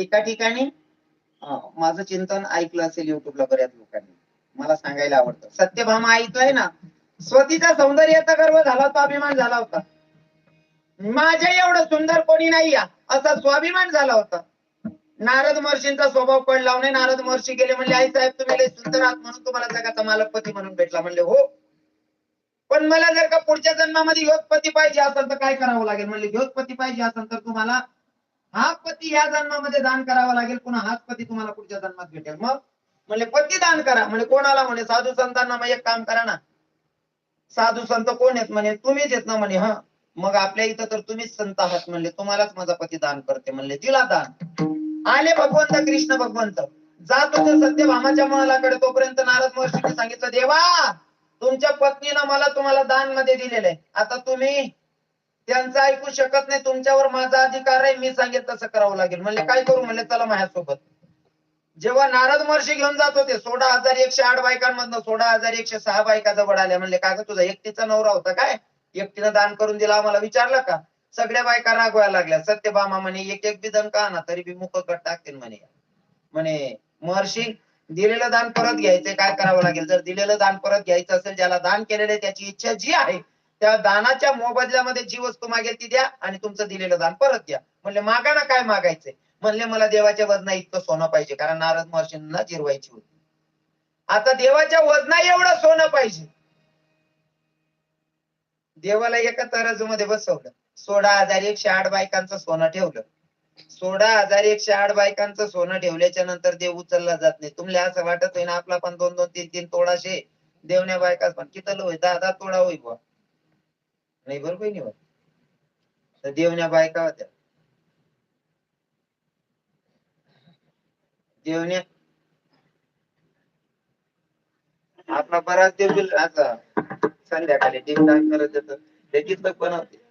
एका ठिकाणी माझं चिंतन ऐकलं असेल युट्यूबला बऱ्याच लोकांनी. मला सांगायला आवडतं. सत्यभामा ऐकलंय ना स्वतीचा सौंदर्याचा गर्व झाला होता अभिमान झाला होता. माझ्या एवढं सुंदर कोणी नाही या असा स्वाभिमान झाला होता. नारद महर्षींचा स्वभाव पडला नाही नारद महर्षी गेले म्हणले आई साहेब तुम्ही लय सुंदर आहात म्हणून तुम्हाला जगाचा मालकपती म्हणून भेटला. म्हणले हो. पण मला जर का पुढच्या जन्मामध्ये योगपती पाहिजे असेल तर काय करावं लागेल? म्हणले योगपती पाहिजे असेल तर तुम्हाला हा पती या जन्मामध्ये दान करावा लागेल. पुन्हा हाच पती तुम्हाला पुढच्या जन्मात भेटेल. मग म्हणजे पती दान करा. म्हणजे कोणाला? म्हणे साधू संतांना मग एक काम करा ना. साधू संत कोण आहेत? म्हणे तुम्हीच येत ना. म्हणे हा. मग आपल्या इथं तर तुम्हीच संत आहात म्हणले तुम्हालाच माझा पती दान करते. म्हणले तिला दान. आले भगवंत कृष्ण भगवंत. जात होते सत्यभामाच्या मनालाकडे तोपर्यंत नारद महर्षीने सांगितलं देवा तुमच्या पत्नीनं मला तुम्हाला दानमध्ये दिलेलं आहे. आता तुम्ही त्यांचं ऐकू शकत नाही तुमच्यावर माझा अधिकार आहे मी सांगेल तसं करावं लागेल. म्हणले काय करू? म्हणले चला माझ्यासोबत. जेव्हा नारद महर्षी घेऊन जात होते सोळा हजार एकशे आठ बायकांमधनं सोळा हजार एकशे सहा बायका जवळ आल्या. म्हणले का तुझा एकटीचा नवरा होता काय? एकटीनं दान करून दिला आम्हाला विचारलं का? सगळ्या बायका रागवायला लागल्या. सत्यभामा म्हणे एक एक बी दन का ना तरी बी मुख गट टाकतील म्हणे. म्हणे महर्षी दिलेलं दान परत घ्यायचंय काय करावं लागेल? जर दिलेलं दान परत घ्यायचं असेल ज्याला दान केलेलं त्याची इच्छा जी आहे त्या दानाच्या मोबदल्यामध्ये जी वस्तू मागेल ती द्या आणि तुमचं दिलेलं दान परत द्या. म्हणले मागाना काय मागायचंय? म्हणले मला देवाच्या वजना इतकं सोनं पाहिजे कारण नारद महर्षींना जिरवायची होती. आता देवाच्या वजना एवढं सोनं पाहिजे. देवाला एका तराजू मध्ये बसवलं. सोळा हजार एकशे आठ बायकांचं सोनं ठेवलं. सोळा हजार एकशे आठ बायकांचं सोनं ठेवल्याच्या नंतर देव उचलला जात नाही. तुम्हाला असं वाटत होई ना आपला पण दोन दोन तीन तीन तोडाशे देवण्या बायकाच पण. किती होय? दहा दहा तोडा होई बुवा. नाही बरोबर नाही होत. तर देवण्या बायका होत्या. देवण्या आपला बराच देव बिल आता. संध्याकाळी टिकटाक करत येत ते कितलं पण होते.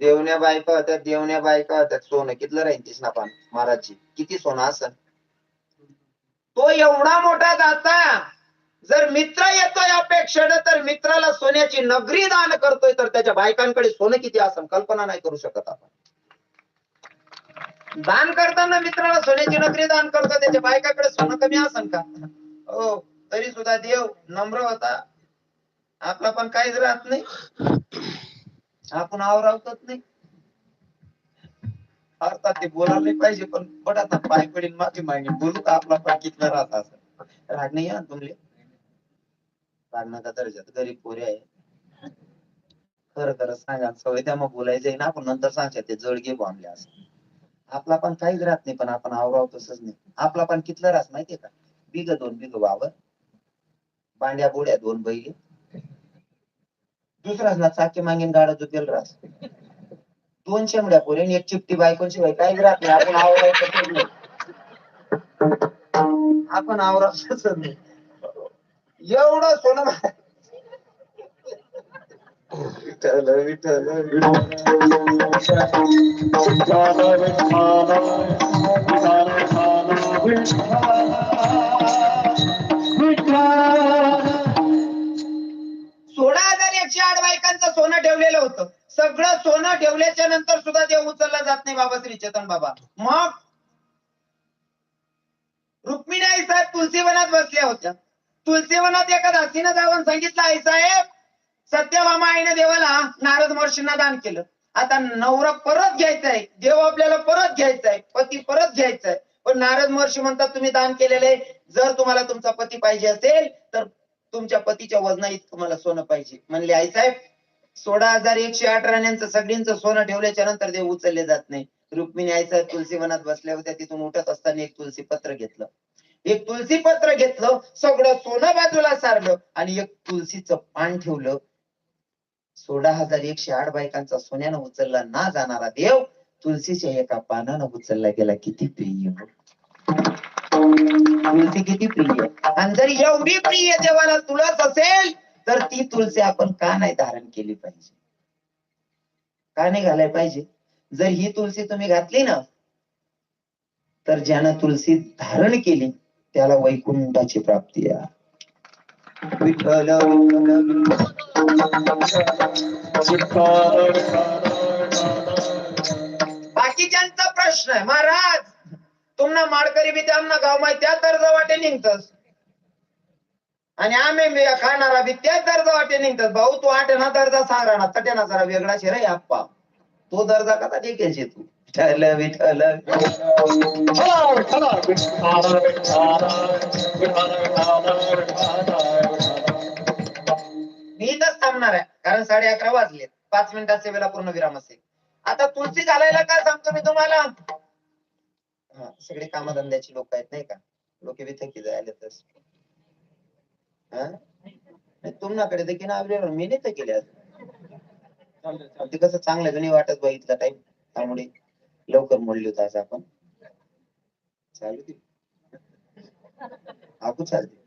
देवण्या बायका होत्या देवण्या बायका होत्या. सोनं कितलं राहील तिसना पान? महाराजची किती सोनं असन तो एवढा मोठा दाता. जर मित्र येतोय अपेक्षेनं तर मित्राला सोन्याची नगरी दान करतोय तर त्याच्या बायकांकडे सोनं किती असं कल्पना नाही करू शकत आपण. दान करताना मित्राला सोन्याची नगरी दान करतो त्याच्या बायकाकडे सोनं कमी असन का? हो तरी सुद्धा देव नम्र होता. आपला पण काहीच राहत नाही. आपण आवरावतच नाही. अर्थात ते बोलायला नाही पाहिजे पण बट आता पाय पडील माफी मागणी बोलू तर आपला पण कितला राहत असं राग नाही तुमले. रागण्याचा दर्जात गरीब पोरे आहे. खरं खरं सांगा सवय त्या मग बोलायचंय ना आपण नंतर सांगतात ते जळगे बांधले असं. आपला पण काहीच राहत नाही पण आपण आवराव तसंच नाही. आपला पण कितला राहत माहितीये का? बिग दोन बिग वावर. बांड्या बोड्या दोन बैल. दुसराच ना चाके मागेन गाडा झुकेल रास. दोन शेमड्या पोरे एक चिपटी बायकोन शिवाय काहीच राहत नाही. आपण आवरायचं नाही. आपण तसंच नाही. एवढं सोनं सोळा हजार एकशे आठ बायकांचं सोनं ठेवलेलं होतं. सगळं सोनं ठेवल्याच्या नंतर सुद्धा देव उचलला जात नाही बाबा श्री चेतन बाबा. मग रुक्मिणी आई साहेब तुलसीवनात बसल्या होत्या. तुलसीवनात एका दासीनं जाऊन सांगितलं आई साहेब सत्यभामा आईने देवाला नारद महर्षींना दान केलं. आता नवरा परत घ्यायचा आहे देव आपल्याला परत घ्यायचा आहे पती परत घ्यायचा आहे पण नारद महर्षी म्हणतात तुम्ही दान केलेले जर तुम्हाला तुमचा पती पाहिजे असेल तर तुमच्या पतीच्या वजना इतकं मला सोनं पाहिजे. म्हणले आई साहेब सोळा हजार एकशे आठ राण्यांचं सगळ्यांचं सोनं ठेवल्याच्या नंतर देव उचलले जात नाही. रुक्मिणी आई साहेब तुलसी वनात बसल्या होत्या तिथून उठत असताना एक तुलसी पत्र घेतलं. एक तुलसी पत्र घेतलं सगळं सोनं बाजूला सारलं आणि एक तुलसीचं पान ठेवलं. सोळा हजार एकशे आठ बायकांचा सोन्यानं उचलला ना जाणारा देव तुलसीच्या एका पानानं उचलला गेला. किती प्रिय. तुलसी किती प्रिय. आणि जर एवढी प्रिय देवाला तुलाच असेल तर ती तुलसी आपण का नाही धारण केली पाहिजे? का नाही घालाय पाहिजे? जर ही तुलसी तुम्ही घातली ना तर ज्यानं तुलसी धारण केली त्याला वैकुंठाची प्राप्ती आहे विठ्ठल बाकीच्यांचा प्रश्न आहे महाराज. तुम्हाला माडकरी बी त्यांना गाव माहिती त्या दर्ज वाटे निघतस. आणि आम्ही बी खाणारा बी त्याच दर्जा वाटे निघतात भाऊ तू आठना दर्जा सांगा ना तट्याना जरा वेगळा शे रे आप्पा तो दर्जा कसा देखील तू? विठ्ठल विठ्ठल मी इथंच थांबणार आहे कारण साडे अकरा वाजले पाच मिनिटात सेवेला पूर्ण विराम असेल. आता तुलसी घालायला काय सांगतो मी तुम्हाला? हा, सगळे कामधंद्याची लोक आहेत नाही का? लोक विथकी जायला तस तुमच्याकडे देखील आवडेल मी नाही तर केले ते कसं चांगलं जुनी वाटत बघितलं टाइम त्यामुळे लवकर मोडली होत आज आपण. चालू दे. आपण चालते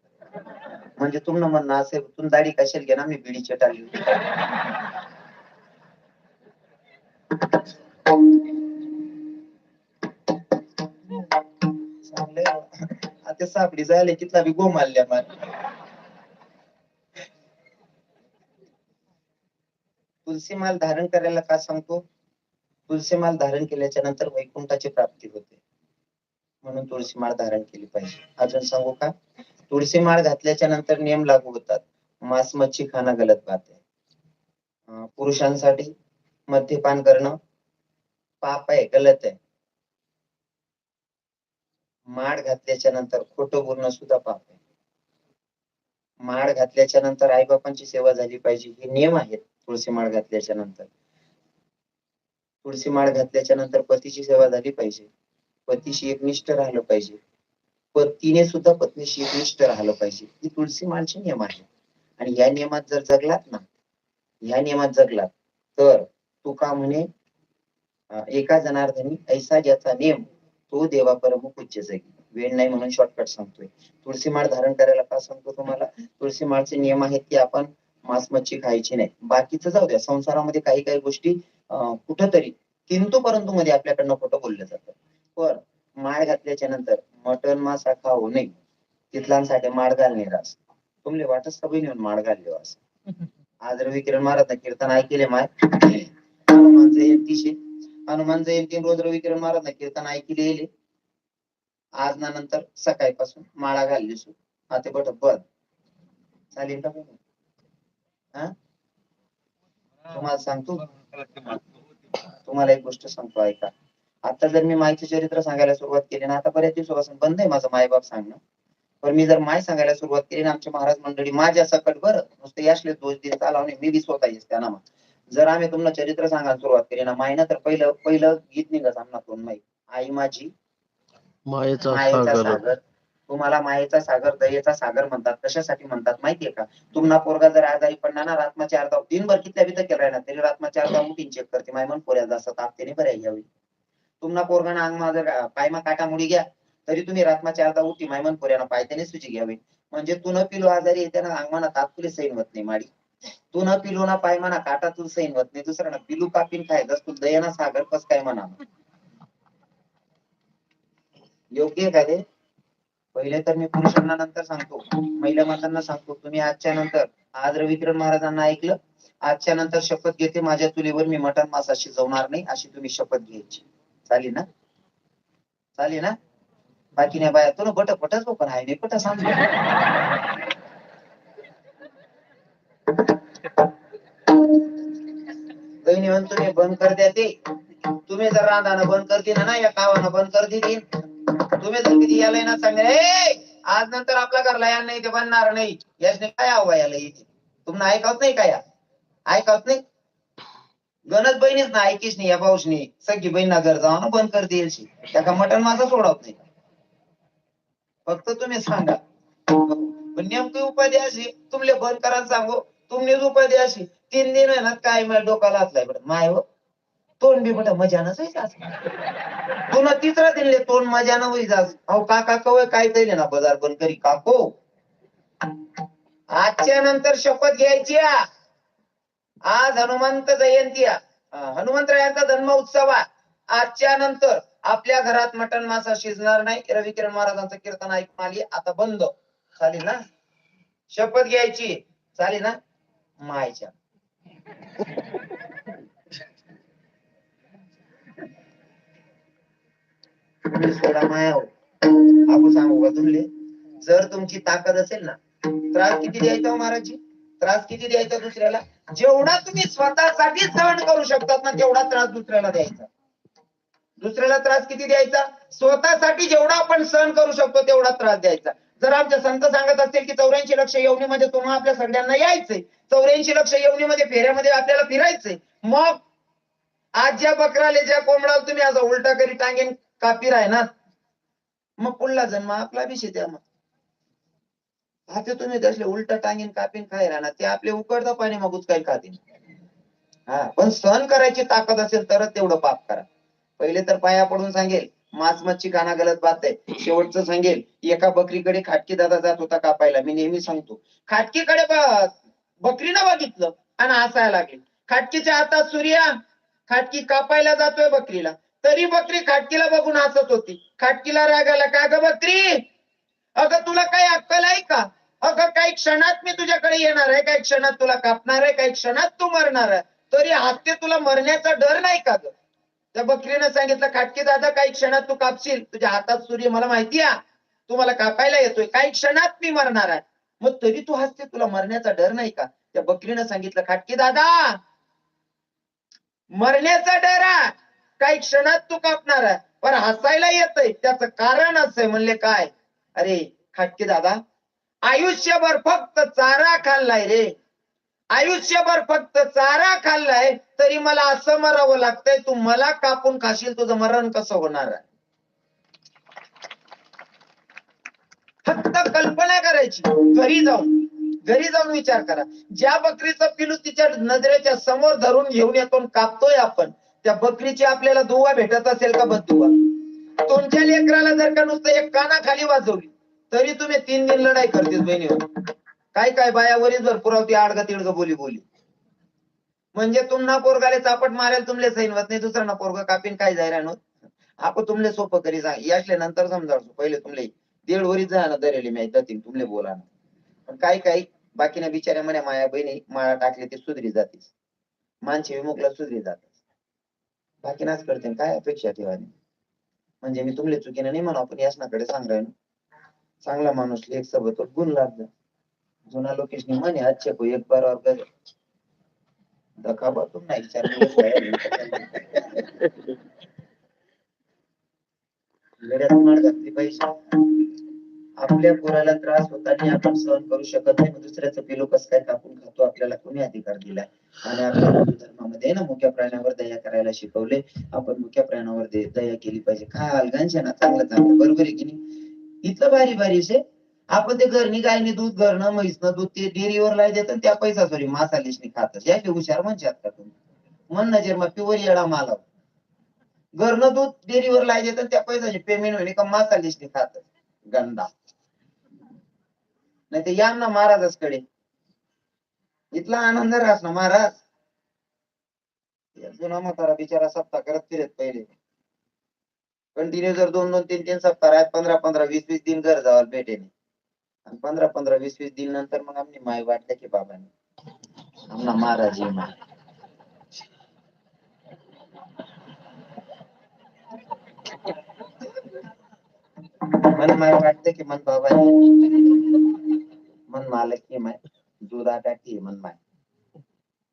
म्हणजे तुमनं म्हणणं असेल तुम दाढी कशाला घे ना मी बिडी चटाली चांगलंय आता सापडी जायला तिथला बी गोमारल्या मार. तुलसी माल धारण करायला का सांगतो? तुलसी माल धारण केल्याच्यानंतर वैकुंठाची प्राप्ती होते. म्हणून तुळशी माळ धारण केली पाहिजे. अजून सांगू का? तुळशी माळ घातल्याच्या नंतर नियम लागू होतात. मांस मच्छी खाणं गलत बात आहे. पुरुषांसाठी मद्यपान करणं पाप आहे गलत आहे. माळ घातल्याच्या नंतर खोटं बोलणं सुद्धा पाप आहे. माळ घातल्याच्या नंतर आईबापांची सेवा झाली पाहिजे. हे नियम आहेत तुळशी माळ घातल्याच्या नंतर. तुळशी माळ घातल्याच्या नंतर पतीची सेवा झाली पाहिजे. पतीशी एकनिष्ठ राहिलं पाहिजे. पतीने सुद्धा पत्नीशी एकनिष्ठ राहिलं पाहिजे. ही तुळशी माळचे नियम आहे आणि या नियमात जर जगलात ना या नियमात जगलात तर तू का म्हणे एका जनार्दनी ऐसा ज्याचा नियम तो देवा परम पूज्य जगी. वेळ नाही म्हणून शॉर्टकट सांगतोय. तुळशी माळ धारण करायला का सांगतो तुम्हाला? तुळशी माळचे नियम आहेत की आपण मांस मच्छी खायची नाही. बाकीचं जाऊ द्या. संसारामध्ये काही काही गोष्टी कुठंतरी. किंतु परंतु मध्ये आपल्याकडनं खोटं बोललं जातं. पण माळ घातल्याच्या नंतर मटण मासा खाऊ नये. तिथलांसाठी माळ घालणे रास. तुमले वाटत सगळी नेऊन माळ घालले हो वास आज रवी किरण महाराज कीर्तन ऐकले माय हनुमान जयंतीशी हनुमान जयंती रोज रवी किरण महाराज कीर्तन ऐकले येले आज ना नंतर सकाळपासून माळा घालली सु आता बट बंद. चालेल का हा? तुम्हाला सांगतो. तुम्हाला एक गोष्ट सांगतो ऐका. आता जर मी मायचं चरित्र सांगायला सुरुवात केली ना आता बऱ्याच दिवसापासून बंद आहे माझं मायबाप सांगणं. पण मी जर माय सांगायला सुरुवात केली ना आमच्या महाराज मंडळी माझ्या सकट बरं नुसते यासले दोष दिन चालवणे मी बी स्वतः येस त्यांना जर आम्ही तुम्हाला चरित्र सांगायला सुरुवात केली ना मायनं तर पहिलं पहिलं गीत निघत आम्हाला दोन माई. आई माझी मायेचा सागर. तुम्हाला मायेचा सागर दयेचा सागर म्हणतात. कशासाठी म्हणतात माहितीये का? तुम्हाला पोरगा जर आजारी पडणार ना रातमाचे अर्धा दिनभर कितल्या बित केला ना तरी रातमाचे अर्धा मुठीन चेक करते. माय मन पोऱ्या जास्त तापतेने बऱ्या घ्यावी तुम्हाला पोरगाना अंगमा जर पायमा काटा मुडी घ्या. तरी तुम्ही रातमाचे अर्धा उठी मायमन पोऱ्यानं पायत्याने सुची घ्यावी. म्हणजे तू न पिलो आजारी येते ना अंगमाना तात्पुरे सैन होत नाही माडी. तू न पिलो ना पायमाना काटा तू सैन होत नाही. दुसरं ना पिलू कापीन खाय जस तू दयाना सागर कस काय म्हणा योग्य काय ते? पहिले तर मी पुरुषांना नंतर सांगतो. महिला मातांना सांगतो. तुम्ही आजच्या नंतर आज रविकिरण महाराजांना ऐकलं आजच्या नंतर शपथ घेते माझ्या चुलीवर मी मटण मासा शिजवणार नाही अशी तुम्ही शपथ घ्यायची. चालेल ना? चालेल ना? बाकी नाही बाया तुला बट पटच पण आहे नाही पट सांग बहिणी म्हणतो बंद कर द्या ते. तुम्ही जर रांधानं बंद करतील ना या कावानं बंद कर देतील तुम्ही जर किती याला ना सांगा आज नंतर आपल्या घरला या नाही ते बनणार नाही. याच काय हवा याला येते तुम्हाला ऐकवत नाही काय या? ऐकवत नाही? गणत बहिणीच ना ऐकीच नाही या पाऊसनी सगळी बहीण घर जाऊन बंद करते येईल त्याका मटण माझा सोडवत नाही. फक्त तुम्ही सांगा. पण नेमकी उपाधी अशी तुमले बंद करायला सांगू. तुमनेच उपाधी अशी. तीन दिन आहे ना काय माझ्या डोकाला हातलाय माय हो. तोंड बी बट मजानच आहे का तुला तिसरा दिले तोंड मजानं होई जास अहो काका कवय काय दिले ना बाजार बंद करी काको. आजच्या नंतर शपथ घ्यायची आज हनुमंत जयंती हा. हनुमंतरायांचा जन्म उत्सव हा. आजच्या नंतर आपल्या घरात मटण मासा शिजणार नाही. रवी किरण महाराजांचं कीर्तन ऐकून आली आता बंद. चालेल ना? शपथ घ्यायची. चालेल ना? मायच्या. तुम्ही सोडा माया हो. आपण सांगू का तुमले? जर तुमची ताकद असेल ना त्रास किती द्यायचा हो महाराजी त्रास किती द्यायचा दुसऱ्याला? जेवढा तुम्ही स्वतःसाठी सहन करू शकतात ना तेवढा त्रास दुसऱ्याला द्यायचा. दुसऱ्याला त्रास किती द्यायचा? स्वतःसाठी जेवढा आपण सहन करू शकतो तेवढा त्रास द्यायचा. जर आमच्या संत सांगत असतील की चौऱ्याऐंशी लक्ष येवणीमध्ये तुम्हाला आपल्या सगळ्यांना यायचंय. चौऱ्याऐंशी लक्ष येवणीमध्ये फेऱ्यामध्ये आपल्याला फिरायचंय. मग आज ज्या बकराले ज्या कोंबडाला तुम्ही असं उलटा करी टांगेन कापीर आहे ना? मग पुढला जन्म आपला बी शेत्या मग. आता तुम्ही तसले उलटा टांगीन कापीन खाय राहणार ते आपले उकडतं पाणी मग उचकाय खातील. हा पण सहन करायची ताकद असेल तरच तेवढं पाप करा. पहिले तर पाया पडून सांगेल मांस मच्छी खाना गलत बात आहे. शेवटचं सांगेल एका बकरीकडे खाटकी दादा जात होता कापायला मी नेहमी सांगतो. खाटकीकडे बकरी बकरीनं बघितलं आणि हसायला लागेल. खाटकीच्या हातात सूर्या खाटकी कापायला जातोय बकरीला. तरी बकरी खाटकीला बघून हसत होती. खाटकीला रागाला का ग बकरी? अगं तुला काही अक्कल आहे का? अगं काही क्षणात मी तुझ्याकडे येणार आहे काही क्षणात तुला कापणार आहे काही क्षणात तू मरणार आहे. तरी हसते तुला मरण्याचा डर नाही का ग? त्या बकरीनं सांगितलं खाटकी दादा काही क्षणात तू कापशील. तुझ्या हातात सूर्य मला माहिती आहे. तू मला कापायला येतोय. काही क्षणात मी मरणार आहे. मग तरी तू हसते तुला मरण्याचा डर नाही का? त्या बकरीनं सांगितलं खाटकी दादा मरण्याचा डर आहे. काही क्षणात तू कापणार आहे. पण हसायला येतय. त्याच कारण असं आहे. म्हणले काय? अरे खाटकी दादा आयुष्यभर फक्त चारा खाल्लाय रे. आयुष्यभर फक्त चारा खाल्लाय तरी मला असं मरावं लागतंय तू मला कापून खाशील तुझं मरण कसं होणार आहे? फक्त कल्पना करायची. घरी जाऊन घरी जाऊन विचार करा. ज्या बकरीचं पिलू तिच्या नजरेच्या समोर धरून घेऊन येतो कापतोय आपण त्या बकरीची आपल्याला दुवा भेटत असेल का बदुवा तुमच्या लेकराला जर का नुसतं एक काना खाली वाजवली तरी तुम्ही तीन दिन लढाई करतेस बहिणीवर हो. काय काय बायावरीच जर पुरावती आडगा तिडग बोली बोली. म्हणजे तुम्हाला पोरगाले चापट मारेल तुमले सैन नाही दुसरा ना पोरगा कापीन काय जायला नो आपण तुमले सोपं करी सांग यासले नंतर समजावतो पहिले तुमले दीड वरीच ना दरेली मी जातील तुमले बोला ना पण काय काय बाकीना बिचाऱ्या म्हणे माया बहिणी माळा टाकले ते सुधरी जातीस. मानशी विमुखला सुधरी बाकी नाच करते काय अपेक्षा ठेवाने म्हणजे मी तुमले चुकीने नाही म्हणू आपण यासनाकडे सांगाय ना? चांगला माणूस लेख सोबत गुण लागला जुना लोकेशनी म्हणे अच्छे को एक बार और गजब दखाबा तुम नाही चार पैसा आपल्या पोराला त्रास होताना आपण सहन करू शकत नाही मग दुसऱ्याचं पिलो कसं काय कापून खातो? आपल्याला कोणी अधिकार दिलाय आणि आपल्या हिंदू धर्मामध्ये ना मुख्या प्राण्यावर दया करायला शिकवले. आपण मुख्या प्राण्यावर दया केली पाहिजे. काय अलगांच्या ना चांगलं चांगलं. बरोबर आहे की नाही? इथलं भारी भारी शे आपण ते घरनी गायनी दूध घरणं म्हैसनं दूध ते डेअरीवर लाई देत त्या पैसा सॉरी मासालीशनी या याचे हुशार म्हणतात का तुम्ही? म्हणणं नजर मग प्युअर येडा मालाव घरनं दूध डेअरीवर लाई देत त्या पैशाची पेमेंट होणे का मासालेशनी खातच गंदा. नाही ते या ना महाराजाकडे इथला आनंद राहस ना महाराज? या जुना म्हातारा बिचारा सप्ताह करत फिरत पहिले. कंटिन्यू जर दोन दोन तीन तीन सप्ताह आहेत पंधरा पंधरा वीस वीस दिन घर जावाल भेटेने आणि पंधरा पंधरा वीस वीस दिन नंतर मग आम्ही माय वाटलं की बाबांनी. आमना महाराज मन माय वाटते की मन बाबा मन मालक की माय. दुधाटा आटाटी मन माय.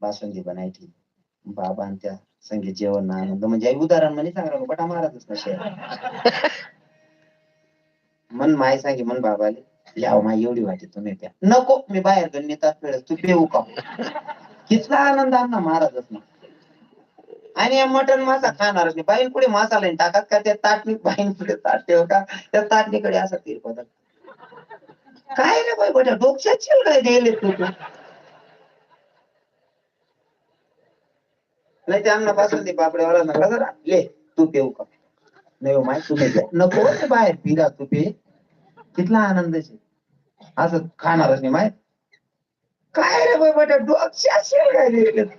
बासुंदी बनायची. बाबा आणि त्या संगीत जेवण आनंद. म्हणजे उदाहरण म्हणजे सांगा बटा मारतच नसे मन माय सांगे मन बाबाले. याव माय एवढी वाटे तुम्ही प्या. नको मी बाहेर घेऊन नेतात वेळेस तू पेऊ का? कितला आनंद आमना महाराजच ना आणि मटण मासा खाणारच नाही. बाईन पुढे मासा लाईन टाकात का? त्या ताटणी बाईन पुढे ताट ठेव का त्या ताटणीकडे असं तिरपत काय रे बाई बट्या डोक्यात चिल काय द्यायले तू नाही ते अन्नपासून ते पापड्यावाला नका जरा ले तू पेऊ का? नाही हो, माय तू नको बाहेर पिरा तू पे. कितला आनंद आहे. असं खाणारच नाही माय. काय रे बाई बटा डोक्यात चिल काय द्यायले तू?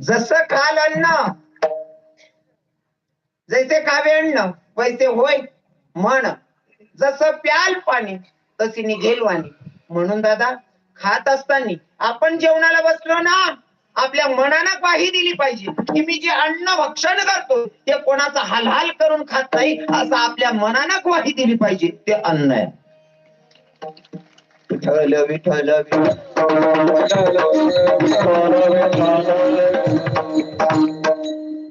जसं खाल अन्न. जैसे खावे अन्न वैसे होय म्हण जसं प्याल पाणी तशी निघेल वाणी. म्हणून दादा खात असताना आपण जेवणाला बसलो ना आपल्या मनानं ग्वाही दिली पाहिजे की मी जे अन्न भक्षण करतो ते कोणाचा हालहाल करून खात नाही असं आपल्या मनानं ग्वाही दिली पाहिजे ते अन्न आहे. विठ्ठल विठ्ठल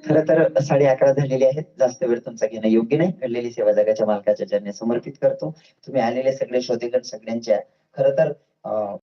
खर तर साडे अकरा झालेले आहेत. जास्त वेळ तुमचा घेणं योग्य नाही. घडलेली सेवा जगाच्या मालकाच्या चरणी समर्पित करतो. तुम्ही आलेले सगळे श्रोतेगण सगळ्यांच्या. खर तर अं,